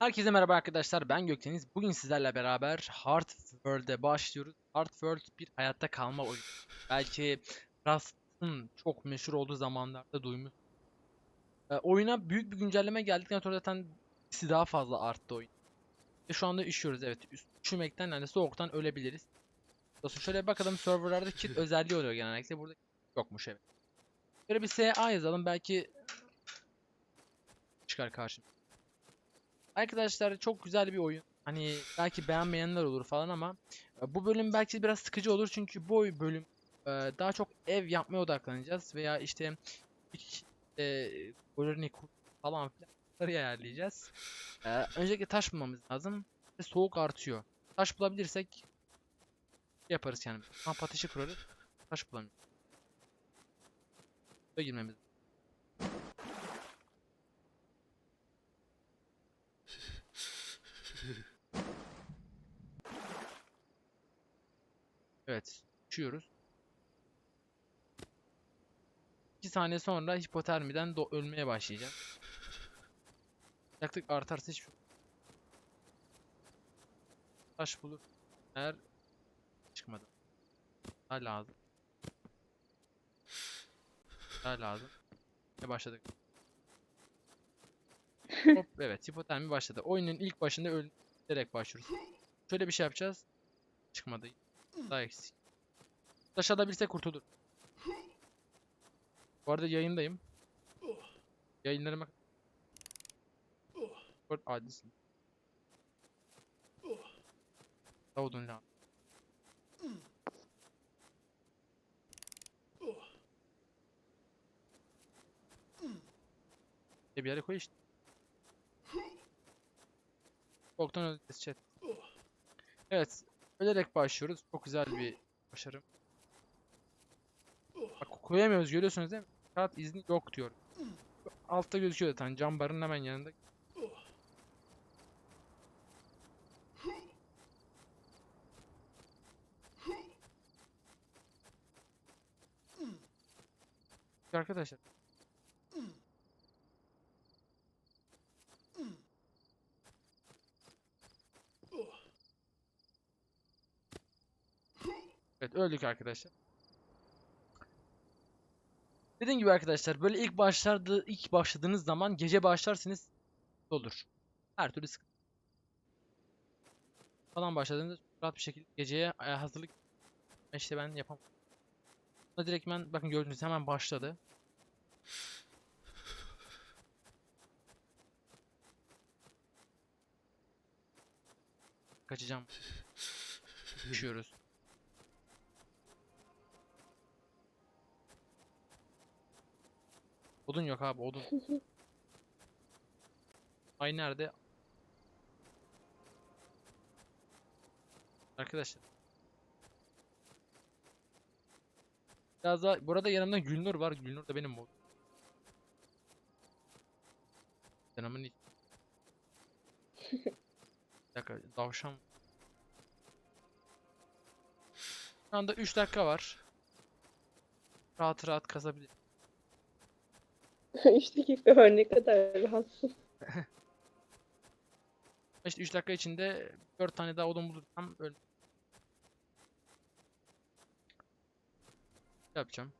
Herkese merhaba arkadaşlar ben Gökdeniz. Bugün sizlerle beraber Hard World'e başlıyoruz. Hard World bir hayatta kalma oyunu. Belki Rust'ın çok meşhur olduğu zamanlarda duymuş. Ee, oyuna büyük bir güncelleme geldikten sonra zaten ikisi daha fazla arttı oyun. Ve şu anda üşüyoruz evet. Üşümekten yani soğuktan ölebiliriz. Dostum şöyle bakalım serverlarda kit özelliği oluyor genellikle. Burada yokmuş evet. Böyle bir SA yazalım belki çıkar karşımıza. Arkadaşlar çok güzel bir oyun. Hani belki beğenmeyenler olur falan ama e, bu bölüm belki biraz sıkıcı olur çünkü bu bölüm e, daha çok ev yapmaya odaklanacağız veya işte e, koloni falan filanları ayarlayacağız. E, öncelikle taş bulmamız lazım soğuk artıyor. Taş bulabilirsek yaparız yani. Kamp ateşi kurarız. Taş bulamıyoruz. Böyle girmemiz Evet. Uçuyoruz. 2 saniye sonra hipotermiden ölmeye başlayacak. Yaklık artarsa hiçbir şey Taş bulur. Eğer çıkmadı. Daha lazım. Daha lazım. Ve başladık. Hop evet hipotermi başladı. Oyunun ilk başında ölerek başlıyoruz. Şöyle bir şey yapacağız. Çıkmadı. Daha eksik. Taş alabilse kurtulur. Bu arada yayındayım. Yayınlarıma... Discord adresim. Davud'un la. E bir yere koy işte. Boktan öldüreceğiz chat. Evet. Ölerek başlıyoruz. Çok güzel bir başarım. Bak koyamıyoruz görüyorsunuz değil mi? Kağıt izni yok diyor. Altta gözüküyor zaten. Cam barın hemen yanında. Arkadaşlar. Evet öldük arkadaşlar. Dediğim gibi arkadaşlar böyle ilk başlarda ilk başladığınız zaman gece başlarsınız olur. Her türlü sıkıntı. Falan başladığınızda rahat bir şekilde geceye e, hazırlık işte ben yapamam. Buna direkt ben bakın gördüğünüz hemen başladı. Kaçacağım. Düşüyoruz. Odun yok abi odun. Ay nerede? Arkadaşlar. Biraz daha burada yanımda Gülnur var. Gülnur da benim mod. Canımın iç. Bir dakika davşan. Şu anda 3 dakika var. Rahat rahat kazabilir. 3 dakika var ne kadar rahatsın. İşte 3 dakika içinde 4 tane daha odun bulursam öyle yapacağım.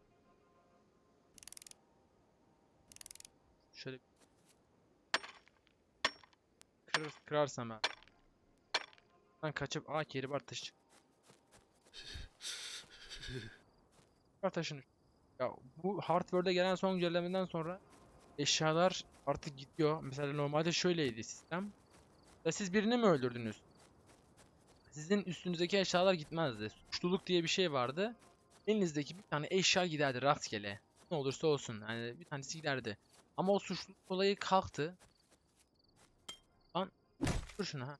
Şöyle kırar, kırarsam ben. Ben kaçıp A keri var taşı. Var taşını. Ya bu Hardware'de gelen son güncellemeden sonra eşyalar artık gidiyor. Mesela normalde şöyleydi sistem. Ya siz birini mi öldürdünüz? Sizin üstünüzdeki eşyalar gitmezdi. Suçluluk diye bir şey vardı. Elinizdeki bir tane eşya giderdi rastgele. Ne olursa olsun. Yani bir tanesi giderdi. Ama o suçluluk olayı kalktı. Lan dur şunu ha.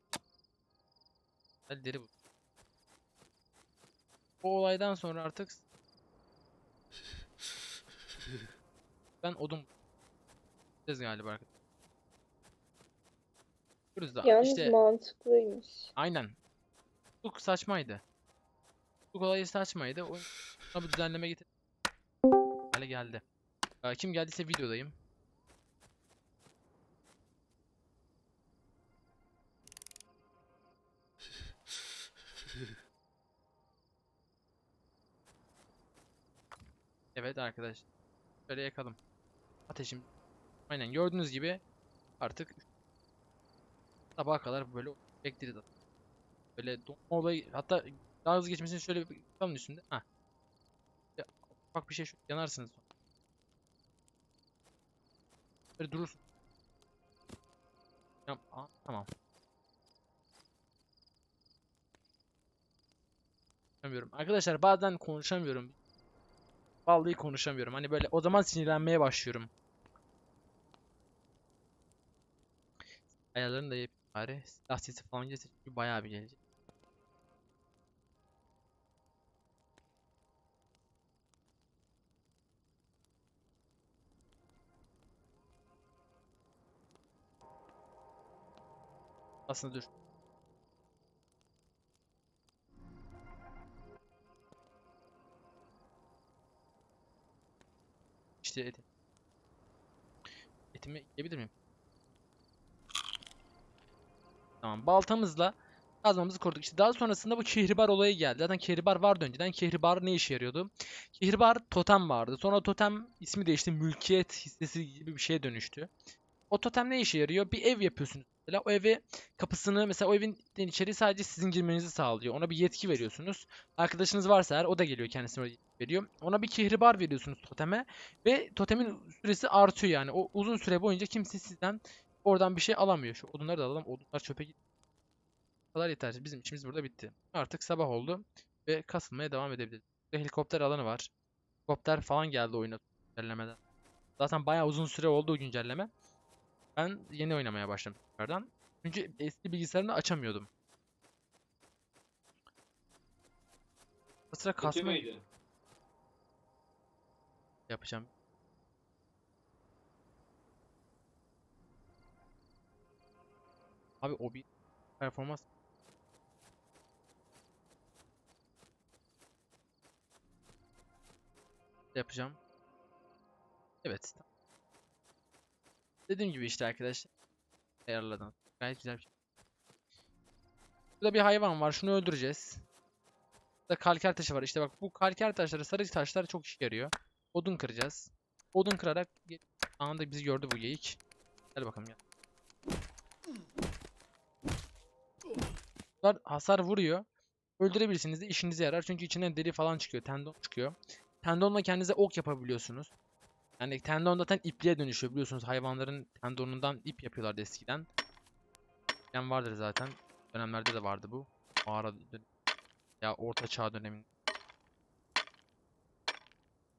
Hadi deri bu. O olaydan sonra artık ben odun Biz galiba arkadaşlar. Görürüz daha. Yalnız mantıklıymış. aynen. Çok saçmaydı. Çok olayı saçmaydı. O Buna düzenleme getir. Hale geldi. Ee, Kim geldiyse videodayım. Evet arkadaşlar. Şöyle yakalım. Ateşim. Aynen gördüğünüz gibi artık sabaha kadar böyle bekledi zaten. Böyle donma olayı hatta daha hızlı geçmesini şöyle bir tam üstünde. Ha. Ya, ufak bir şey şu yanarsınız. sonra. Böyle durursun. Ya, aa, tamam. Konuşamıyorum. Arkadaşlar bazen konuşamıyorum. Vallahi konuşamıyorum. Hani böyle o zaman sinirlenmeye başlıyorum. Ayarlarını da yapayım bari. Silah sesi falan gelirse çünkü bayağı bir gelecek. Aslında dur. İşte eti. Etimi yiyebilir miyim? Tamam baltamızla kazmamızı kurduk. İşte daha sonrasında bu kehribar olayı geldi. Zaten kehribar vardı önceden. Kehribar ne işe yarıyordu? Kehribar totem vardı. Sonra totem ismi değişti. Mülkiyet hissesi gibi bir şeye dönüştü. O totem ne işe yarıyor? Bir ev yapıyorsunuz. Mesela o evi kapısını mesela o evin içeri sadece sizin girmenizi sağlıyor. Ona bir yetki veriyorsunuz. Arkadaşınız varsa eğer o da geliyor kendisine veriyor. Ona bir kehribar veriyorsunuz toteme ve totemin süresi artıyor yani. O uzun süre boyunca kimse sizden oradan bir şey alamıyor. Şu odunları da alalım. Odunlar çöpe. Bu kadar yeterli. Bizim işimiz burada bitti. Artık sabah oldu ve kasılmaya devam edebiliriz. Burada helikopter alanı var. Helikopter falan geldi oyuna güncellemeden. Zaten bayağı uzun süre oldu o güncelleme. Ben yeni oynamaya başladım tekrardan. Çünkü eski bilgisayarını açamıyordum. Sıra kasma yapacağım. Abi o bir performans yapacağım. Evet. Dediğim gibi işte arkadaşlar. Ayarladım. Gayet güzel bir şey. Burada bir hayvan var. Şunu öldüreceğiz. Burada kalker taşı var. İşte bak bu kalker taşları, sarı taşlar çok işe yarıyor. Odun kıracağız. Odun kırarak anında bizi gördü bu geyik. Gel bakalım gel. Bunlar hasar vuruyor. Öldürebilirsiniz de işinize yarar. Çünkü içinden deri falan çıkıyor. Tendon çıkıyor. Tendonla kendinize ok yapabiliyorsunuz. Yani tendon zaten ipliğe dönüşüyor biliyorsunuz. Hayvanların tendonundan ip yapıyorlardı eskiden. Yani vardır zaten. Dönemlerde de vardı bu. Mağara ya orta çağ döneminde.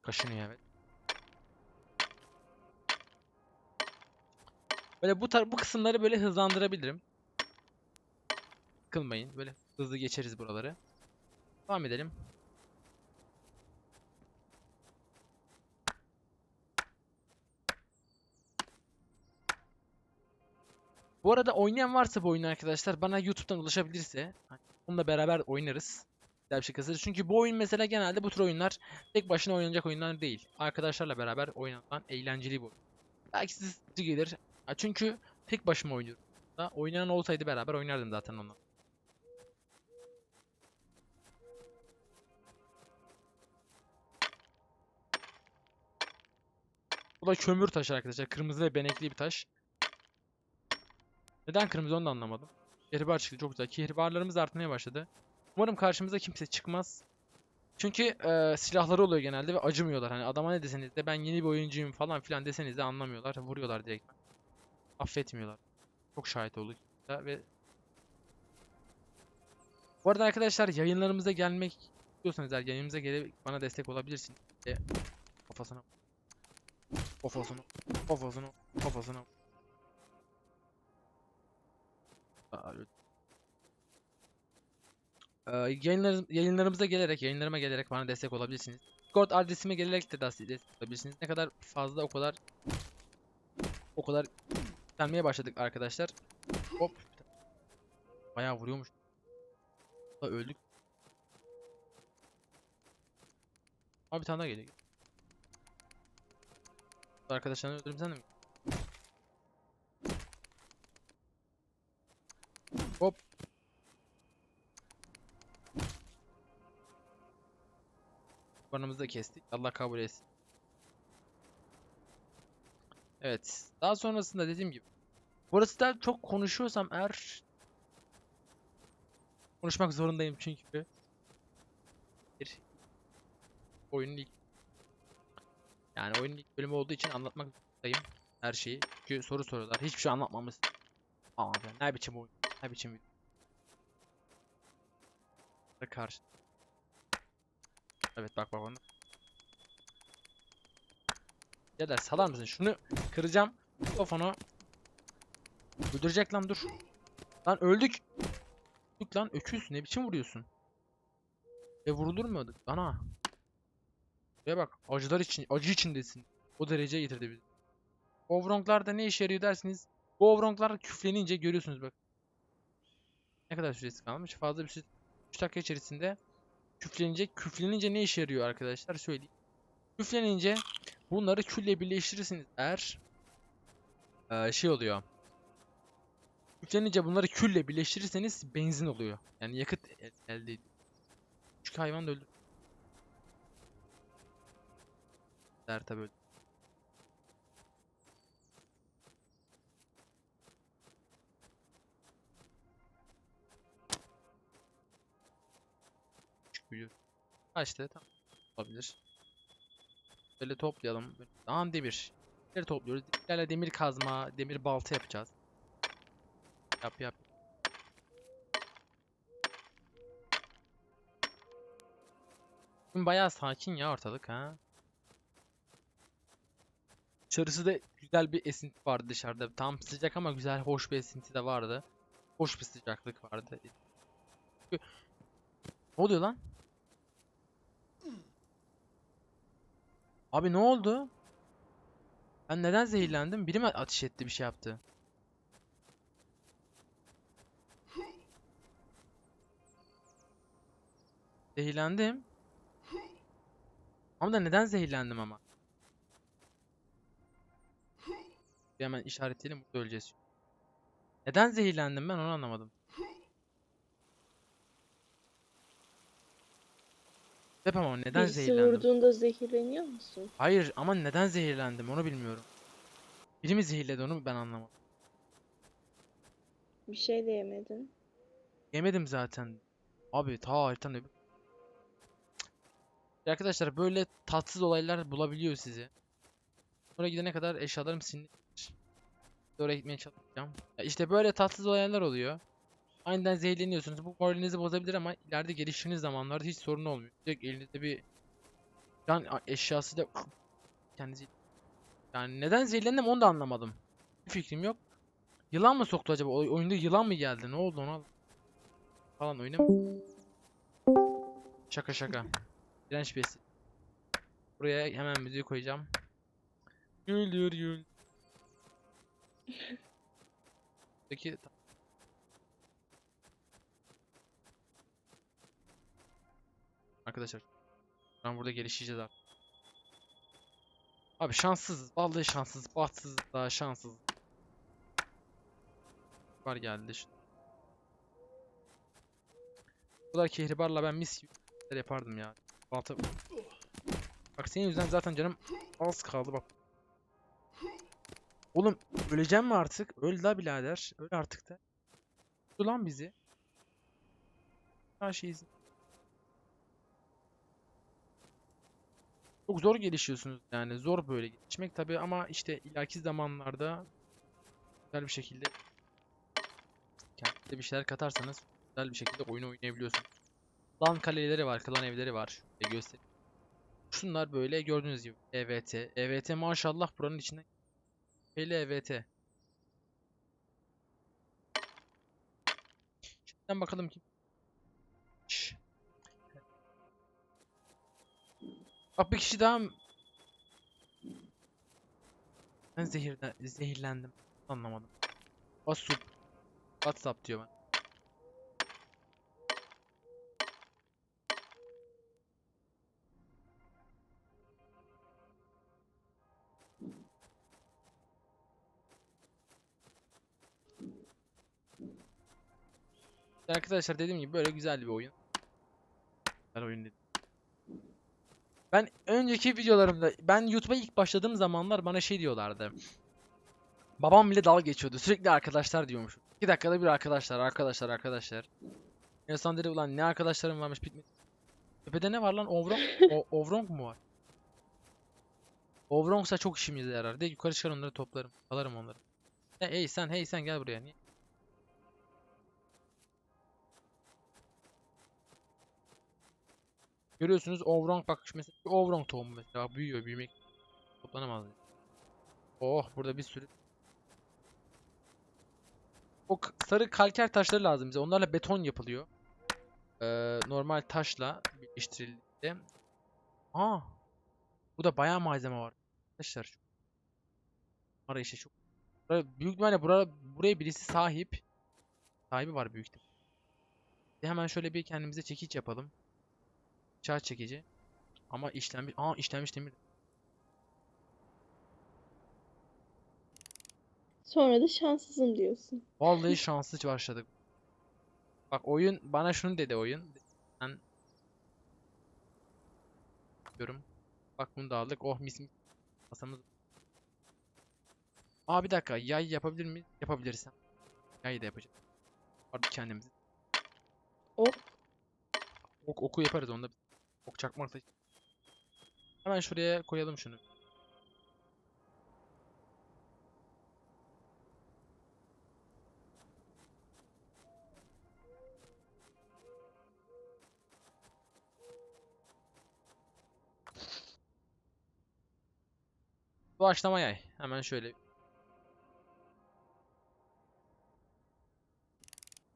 Kaşınıyor evet. Böyle bu tar bu kısımları böyle hızlandırabilirim. Sıkılmayın. Böyle hızlı geçeriz buraları. Devam edelim. Bu arada oynayan varsa bu oyunu arkadaşlar bana YouTube'dan ulaşabilirse onunla beraber oynarız. Güzel bir şey kazanırız. Çünkü bu oyun mesela genelde bu tür oyunlar tek başına oynanacak oyunlar değil. Arkadaşlarla beraber oynanan eğlenceli bir oyun. Belki size gelir. Çünkü tek başıma oynuyorum. Da oynayan olsaydı beraber oynardım zaten onunla. Bu da kömür taşı arkadaşlar. Kırmızı ve benekli bir taş. Neden kırmızı onu da anlamadım. Kehribar çıktı çok güzel. Kehribarlarımız artmaya başladı. Umarım karşımıza kimse çıkmaz. Çünkü e, silahları oluyor genelde ve acımıyorlar. Hani adama ne deseniz de ben yeni bir oyuncuyum falan filan deseniz de anlamıyorlar. Vuruyorlar direkt. Affetmiyorlar. Çok şahit olduk. Ve bu arada arkadaşlar yayınlarımıza gelmek istiyorsanız eğer yayınımıza gelip bana destek olabilirsiniz. E, kafasına kafasına kafasına kafasına Aa. Ee, yayınlarım, yayınlarımıza gelerek, yayınlarıma gelerek bana destek olabilirsiniz. Discord adresime gelerek de destek olabilirsiniz. Ne kadar fazla o kadar o kadar yükselmeye başladık arkadaşlar. Hop. Bayağı vuruyormuş. Da öldük. Abi bir tane daha geliyor. Arkadaşlarını öldürüm sen de mi? Kurbanımızı da kestik. Allah kabul etsin. Evet. Daha sonrasında dediğim gibi. Burası da çok konuşuyorsam eğer konuşmak zorundayım çünkü bir oyunun ilk yani oyunun ilk bölümü olduğu için anlatmak zorundayım her şeyi. Çünkü soru soruyorlar. Hiçbir şey anlatmamız. Be, ne biçim oyun, ne biçim video. Karşı. Evet bak bak onu. Da salar mısın? Şunu kıracağım. Mikrofonu. Öldürecek lan dur. Lan öldük. Öldük lan öküz. Ne biçim vuruyorsun? E vurulur mu? Ana. Şuraya bak. Acılar için, acı içindesin. O dereceye getirdi bizi. Overwrong'lar ne işe yarıyor dersiniz. Bu overwrong'lar küflenince görüyorsunuz bak. Ne kadar süresi kalmış? Fazla bir süre. 3 dakika içerisinde küflenince küflenince ne işe yarıyor arkadaşlar söyleyeyim. Küflenince bunları külle birleştirirsiniz eğer eee, şey oluyor. Küflenince bunları külle birleştirirseniz benzin oluyor. Yani yakıt el- elde ediyor. Çünkü hayvan da öldü. Der tabii öldü. Büyüyor. Ha tamam. Olabilir. Böyle toplayalım. Daha demir. Demir topluyoruz. Demirlerle demir kazma, demir balta yapacağız. Yap yap. Bugün bayağı sakin ya ortalık ha. Dışarısı da güzel bir esinti vardı dışarıda. Tam sıcak ama güzel, hoş bir esinti de vardı. Hoş bir sıcaklık vardı. Ne oluyor lan? Abi ne oldu? Ben neden zehirlendim? Biri mi ateş etti bir şey yaptı? Zehirlendim. Ama da neden zehirlendim ama? Bir hemen işaretleyelim burada öleceğiz. Neden zehirlendim ben onu anlamadım. Hep ama neden Birisi zehirlendim? vurduğunda zehirleniyor musun? Hayır ama neden zehirlendim onu bilmiyorum. Biri mi zehirledi onu ben anlamadım. Bir şey de yemedin. Yemedim zaten. Abi ta haritanın öbür. Cık. Arkadaşlar böyle tatsız olaylar bulabiliyor sizi. Oraya gidene kadar eşyalarım silinir. Oraya gitmeye çalışacağım. Ya işte böyle tatsız olaylar oluyor. Aniden zehirleniyorsunuz. Bu moralinizi bozabilir ama ileride geliştiğiniz zamanlarda hiç sorun olmuyor. Direkt elinizde bir can eşyası da kendinizi yani neden zehirlendim onu da anlamadım. Bir fikrim yok. Yılan mı soktu acaba? Oy- Oyunda yılan mı geldi? Ne oldu ona? Falan oyuna mı? Şaka şaka. Direnç besi. Buraya hemen müziği koyacağım. Güldür gül. Peki Arkadaşlar ben burada gelişeceğiz artık. Abi şanssız, vallahi şanssız, bahtsız daha şanssız. Var geldi şu. Bu kadar kehribarla ben mis yapardım ya. Balta... Bak senin yüzünden zaten canım az kaldı bak. Oğlum öleceğim mi artık? Öl la birader. Öl artık da. Dur lan bizi. Her şeyi Çok zor gelişiyorsunuz yani. Zor böyle gelişmek tabii ama işte ileriki zamanlarda güzel bir şekilde kendinize bir şeyler katarsanız güzel bir şekilde oyunu oynayabiliyorsunuz. Klan kaleleri var, klan evleri var. Şöyle göstereyim. Şunlar böyle gördüğünüz gibi EVT. EVT maşallah buranın içinde Hele EVT. Şimdiden bakalım kim. Şş. Bak bir kişi daha Ben zehirden zehirlendim. Anlamadım. WhatsApp. WhatsApp diyor ben. Arkadaşlar dediğim gibi böyle güzel bir oyun. Güzel oyun dedim. Ben önceki videolarımda ben YouTube'a ilk başladığım zamanlar bana şey diyorlardı. Babam bile dalga geçiyordu. Sürekli arkadaşlar diyormuş. 2 dakikada bir arkadaşlar, arkadaşlar, arkadaşlar. En dedi ulan ne arkadaşlarım varmış bitmedi. Tepede ne var lan? Ovrong, o, Ovrong mu var? Ovrongsa çok işimize yarar. De yukarı çıkar onları toplarım. Alarım onları. Hey, hey sen, hey sen gel buraya. Niye? Görüyorsunuz Ovrong bak şu mesela şu Ovrong tohumu mesela büyüyor büyümek toplanamaz. Oh burada bir sürü o sarı kalker taşları lazım bize. Onlarla beton yapılıyor. Ee, normal taşla birleştirildi. Aa. Burada bayağı malzeme var. Arkadaşlar şu arayışı çok. Buraya, büyük ihtimalle bura, buraya birisi sahip. Sahibi var büyük ihtimalle. Hemen şöyle bir kendimize çekiç yapalım. Çağ çekici. Ama işlenmiş. Aa işlenmiş demir. Sonra da şanssızım diyorsun. Vallahi şanslı başladık. Bak oyun bana şunu dedi oyun. Ben diyorum. Bak bunu da aldık. Oh mis mis. Masamız. Aa bir dakika. Yay yapabilir miyiz? Yapabilirsem. Yay da yapacağız. Artık kendimizi. Ok. Ok, oku yaparız onda. Ok çakmak da. Hemen şuraya koyalım şunu. Doğaçlama yay. Hemen şöyle.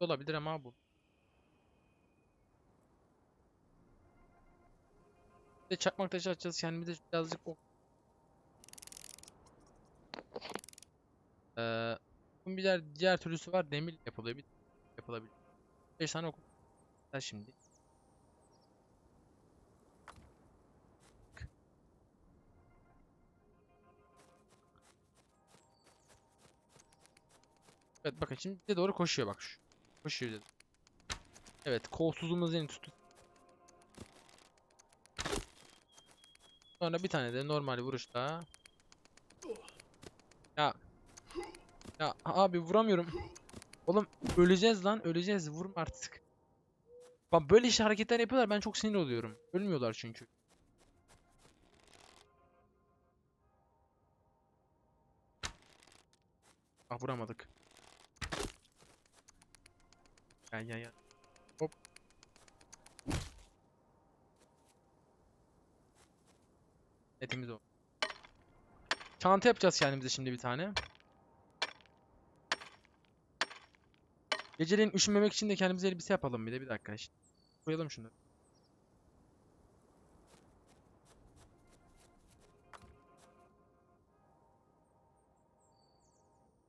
Olabilir ama bu. De çakmak taşı açacağız. Kendimize birazcık ok. Ee, bir diğer, diğer türlüsü var. Demir yapılıyor. Bir yapılabilir. 5 tane ok. Şimdi. Evet bakın şimdi doğru koşuyor bak şu. Koşuyor dedi. Evet kolsuzluğumuz yeni tuttu. Sonra bir tane de normal vuruşla. Ya. Ya abi vuramıyorum. Oğlum öleceğiz lan öleceğiz vurma artık. Bak böyle işte hareketler yapıyorlar ben çok sinir oluyorum. Ölmüyorlar çünkü. Ah vuramadık. Gel gel gel. Etimiz o. Çanta yapacağız kendimize şimdi bir tane. Geceleyin üşümemek için de kendimize elbise yapalım bir de bir dakika işte. Koyalım şunu.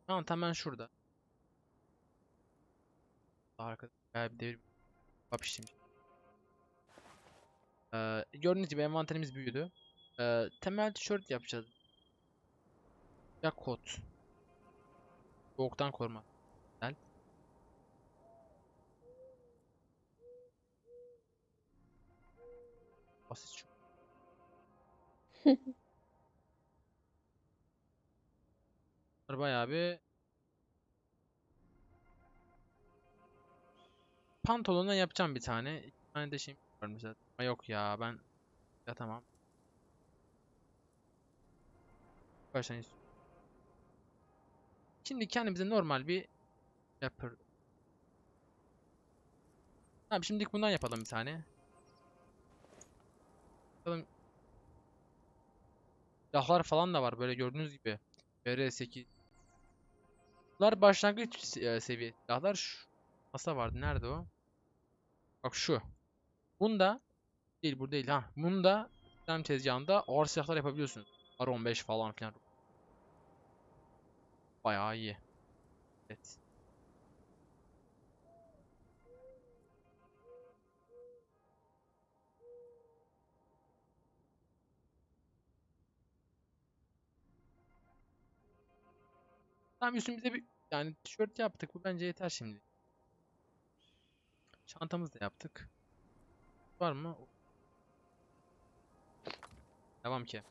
Tamam hemen şurada. Arka bayağı bir devir kapıştım. Ee, gördüğünüz gibi envanterimiz büyüdü. Ee, temel tişört yapacağız. Ya kot. Soğuktan koruma. Güzel. Basit çok. Bayağı bir pantolonla yapacağım bir tane. İki tane de şey var mesela. Ama yok ya ben ya tamam. Kaç? Şimdi kendimize normal bir yapır. Tamam şimdilik bundan yapalım bir tane. Bakalım. Silahlar falan da var böyle gördüğünüz gibi. BR8. Bunlar başlangıç e, seviye silahlar. Şu masa vardı. Nerede o? Bak şu. Bunda değil bu değil ha. Bunda sistem tezgahında ağır silahlar yapabiliyorsunuz. R15 falan filan. Bayağı iyi. Evet. Tamam üstümüze bir yani tişört yaptık. Bu bence yeter şimdi. Çantamızı da yaptık. Var mı? Devam ki.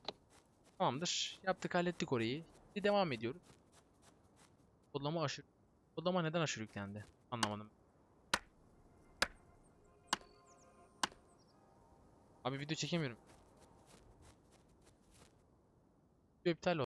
Tamamdır. Yaptık hallettik orayı. Bir devam ediyoruz. Kodlama aşırı. Kodlama neden aşırı yüklendi? Anlamadım. Abi video çekemiyorum. Video iptal oldu.